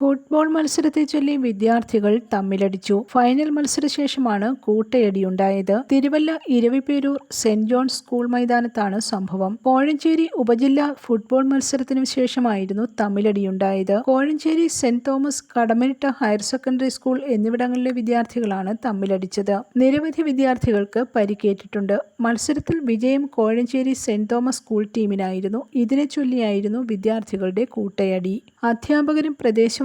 Football മത്സരത്തെ ചൊല്ലി വിദ്യാർത്ഥികൾ തമ്മിലടിച്ചു. ഫൈനൽ മത്സരശേഷമാണ് കൂട്ടയടിയുണ്ടായത്. Thiruvalla Eraviperoor saint John's school മൈതാനത്താണ് സംഭവം. കോഴഞ്ചേരി ഉപജില്ലാ ഫുട്ബോൾ മത്സരത്തിനു ശേഷമായിരുന്നു തമ്മിലടിയുണ്ടായത്. Kozhencherry saint Thomas Kadammanitta higher secondary school എന്നിവിടങ്ങളിലെ വിദ്യാർത്ഥികളാണ് തമ്മിലടിച്ചത്. നിരവധി വിദ്യാർത്ഥികൾക്ക് പരിക്കേറ്റിട്ടുണ്ട്. മത്സരത്തിൽ വിജയം കോഴഞ്ചേരി സെന്റ് തോമസ് സ്കൂൾ ടീമിനായിരുന്നു. ഇതിനെ ചൊല്ലിയായിരുന്നു വിദ്യാർത്ഥികളുടെ കൂട്ടയടി. അധ്യാപകരും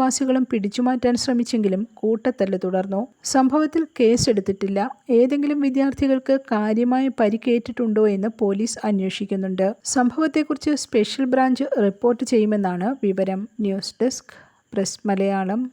പ്രദേശവാസികളും പിടിച്ചുമാറ്റാൻ ശ്രമിച്ചെങ്കിലും കൂട്ടത്തല്ല് തുടർന്നു. സംഭവത്തിൽ കേസെടുത്തിട്ടില്ല. ഏതെങ്കിലും വിദ്യാർത്ഥികൾക്ക് കാര്യമായ പരിക്കേറ്റിട്ടുണ്ടോ എന്ന് പോലീസ് അന്വേഷിക്കുന്നുണ്ട്. സംഭവത്തെക്കുറിച്ച് സ്പെഷ്യൽ ബ്രാഞ്ച് റിപ്പോർട്ട് ചെയ്യുമെന്നാണ് വിവരം. News desk press Malayalam.